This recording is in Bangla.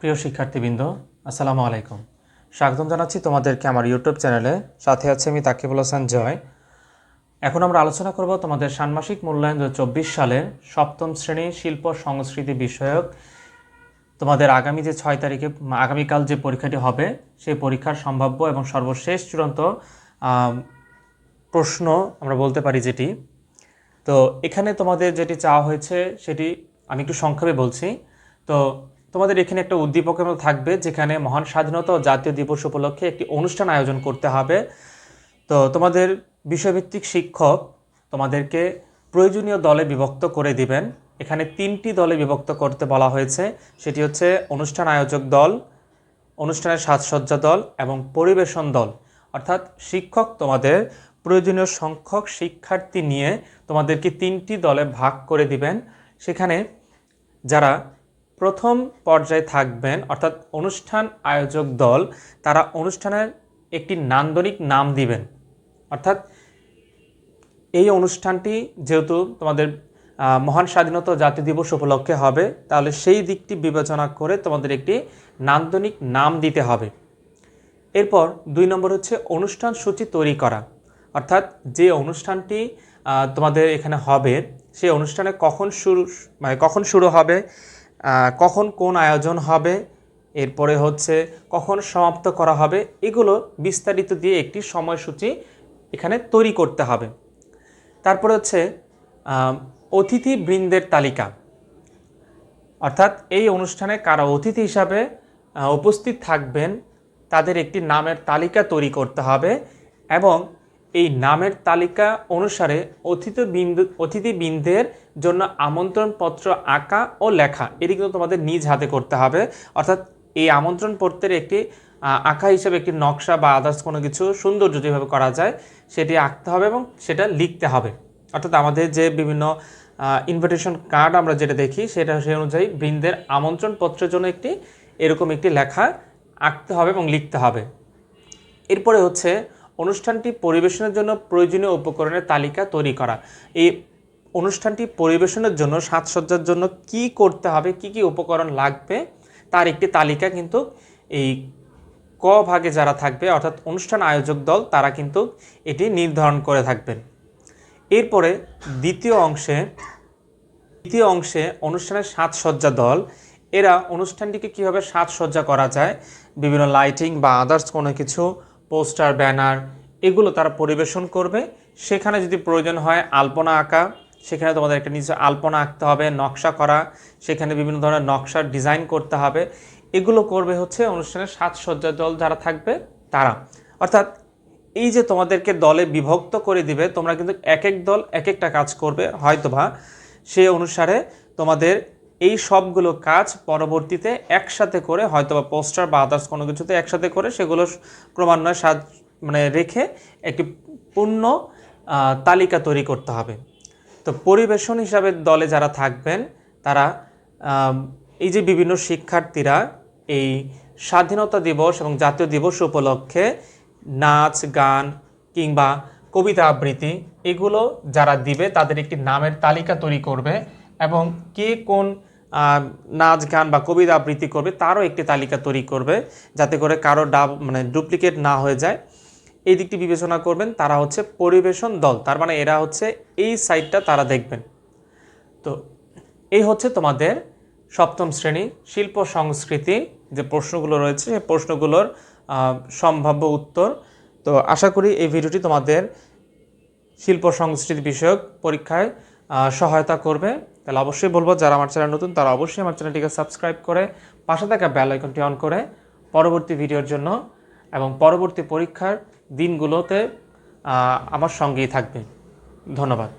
প্রিয় শিক্ষার্থীবৃন্দ, আসসালামু আলাইকুম। স্বাগতম জানাচ্ছি তোমাদেরকে আমার ইউটিউব চ্যানেলে। সাথে আছে আমি তাকিবুল হাসান জয়। এখন আমরা আলোচনা করব তোমাদের ষান্মাসিক মূল্যায়ন দু চব্বিশ সালের সপ্তম শ্রেণি শিল্প সংস্কৃতি বিষয়ক। তোমাদের আগামী যে ছয় তারিখে, আগামীকাল যে পরীক্ষাটি হবে, সেই পরীক্ষার সম্ভাব্য এবং সর্বশেষ চূড়ান্ত প্রশ্ন আমরা বলতে পারি যেটি। তো এখানে তোমাদের যেটি চাওয়া হয়েছে, সেটি আমি একটু সংক্ষেপে বলছি। তো তোমাদের এখানে একটা উদ্দীপকের মতো থাকবে, যেখানে মহান স্বাধীনতা ও জাতীয় দিবস উপলক্ষে একটি অনুষ্ঠান আয়োজন করতে হবে। তো তোমাদের বিষয়ভিত্তিক শিক্ষক তোমাদেরকে প্রয়োজনীয় দলে বিভক্ত করে দিবেন। এখানে তিনটি দলে বিভক্ত করতে বলা হয়েছে। সেটি হচ্ছে অনুষ্ঠান আয়োজক দল, অনুষ্ঠানের সাজসজ্জা দল এবং পরিবেশন দল। অর্থাৎ শিক্ষক তোমাদের প্রয়োজনীয় সংখ্যক শিক্ষার্থী নিয়ে তোমাদেরকে তিনটি দলে ভাগ করে দিবেন। সেখানে যারা প্রথম পর্যায়ে থাকবেন, অর্থাৎ অনুষ্ঠান আয়োজক দল, তারা অনুষ্ঠানের একটি নান্দনিক নাম দিবেন। অর্থাৎ এই অনুষ্ঠানটি যেহেতু তোমাদের মহান স্বাধীনতা ও জাতীয় দিবস উপলক্ষে হবে, তাহলে সেই দিকটি বিবেচনা করে তোমাদের একটি নান্দনিক নাম দিতে হবে। এরপর দুই নম্বর হচ্ছে অনুষ্ঠান সূচি তৈরি করা। অর্থাৎ যে অনুষ্ঠানটি তোমাদের এখানে হবে সেই অনুষ্ঠানে কখন শুরু মানে কখন শুরু হবে কখন কোন আয়োজন হবে এরপরে হচ্ছে কখন সমাপ্ত করা হবে এগুলো বিস্তারিত দিয়ে একটি সময়সূচি এখানে তৈরি করতে হবে। তারপরে হচ্ছে আহ, অতিথিবৃন্দের তালিকা। অর্থাৎ এই অনুষ্ঠানে কারা অতিথি হিসাবে উপস্থিত থাকবেন তাদের একটি নামের তালিকা তৈরি করতে হবে এবং এই নামের তালিকা অনুসারে অতিথিবৃন্দু অতিথিবৃন্দের জন্য আমন্ত্রণপত্র আঁকা ও লেখা, এটি কিন্তু তোমাদের নিজ হাতে করতে হবে। অর্থাৎ এই আমন্ত্রণ পত্রের একটি আঁকা হিসেবে একটি নকশা বা আদার্স কোনো কিছু সৌন্দর্য যেভাবে করা যায়, সেটি আঁকতে হবে এবং সেটা লিখতে হবে। অর্থাৎ আমাদের যে বিভিন্ন ইনভিটেশন কার্ড আমরা যেটা দেখি, সেটা সেই অনুযায়ী বৃন্দের আমন্ত্রণ পত্রের জন্য একটি, এরকম একটি লেখা আঁকতে হবে এবং লিখতে হবে। এরপরে হচ্ছে অনুষ্ঠানটি পরিবেশনের জন্য প্রয়োজনীয় উপকরণের তালিকা তৈরি করা। এই অনুষ্ঠানটি পরিবেশনের জন্য, সাজসজ্জার জন্য কি করতে হবে, কি কি উপকরণ লাগবে, তার একটি তালিকা কিন্তু এই ক ভাগে যারা থাকবে, অর্থাৎ অনুষ্ঠান আয়োজক দল, তারা কিন্তু এটি নির্ধারণ করে থাকবেন। এরপরে দ্বিতীয় অংশে দ্বিতীয় অংশে অনুষ্ঠানের সাজসজ্জা দল। এরা অনুষ্ঠানটিকে কীভাবে সাজসজ্জা করা যায়, বিভিন্ন লাইটিং বা আদার্স কোনো কিছু পোস্টার, ব্যানার এগুলো তারা পরিবেশন করবে। সেখানে যদি প্রয়োজন হয় আলপনা আঁকা, সেখানে তোমাদের একটা নিজস্ব আলপনা আঁকতে হবে, নকশা করা, সেখানে বিভিন্ন ধরনের নকশার ডিজাইন করতে হবে। এগুলো করবে হচ্ছে অনুষ্ঠানের সাজসজ্জা দল যারা থাকবে, তারা। অর্থাৎ এই যে তোমাদেরকে দলে বিভক্ত করে দিবে, তোমরা কিন্তু এক এক দল এক একটা কাজ করবে, হয়তোবা সে অনুসারে তোমাদের এই সবগুলো কাজ পরবর্তীতে একসাথে করে হয়তো বা পোস্টার বা আদার্স কোনো কিছুতে একসাথে করে সেগুলো ক্রমান্বয়ে সাজ মানে রেখে একটি পূর্ণ তালিকা তৈরি করতে হবে। তো পরিবেশন হিসাবে দলে যারা থাকবেন, তারা এই যে বিভিন্ন শিক্ষার্থীরা এই স্বাধীনতা দিবস এবং জাতীয় দিবস উপলক্ষে নাচ, গান কিংবা কবিতা আবৃত্তি, এগুলো যারা দিবে তাদের একটি নামের তালিকা তৈরি করবে এবং কে কোন নাচ, গান বা কবিতা আবৃত্তি করবে, তারও একটি তালিকা তৈরি করবে, যাতে করে কারও ডাব মানে ডুপ্লিকেট না হয়ে যায়। এই দিকটি বিবেচনা করবেন, তারা হচ্ছে পরিবেশন দল। তার মানে এরা হচ্ছে এই সাইডটা তারা দেখবেন। তো এই হচ্ছে তোমাদের সপ্তম শ্রেণি, শিল্প সংস্কৃতি যে প্রশ্নগুলো রয়েছে সেই প্রশ্নগুলোর সম্ভাব্য উত্তর। তো আশা করি এই ভিডিওটি তোমাদের শিল্প সংস্কৃতি বিষয়ক পরীক্ষায় সহায়তা করবে। তাহলে অবশ্যই বলব, যারা আমার চ্যানেল নতুন, তারা অবশ্যই আমার চ্যানেলটিকে সাবস্ক্রাইব করে পাশে থাকা বেল আইকনটি অন করে পরবর্তী ভিডিওর জন্য এবং পরবর্তী পরীক্ষার দিনগুলোতে আমার সঙ্গেই থাকবে। ধন্যবাদ।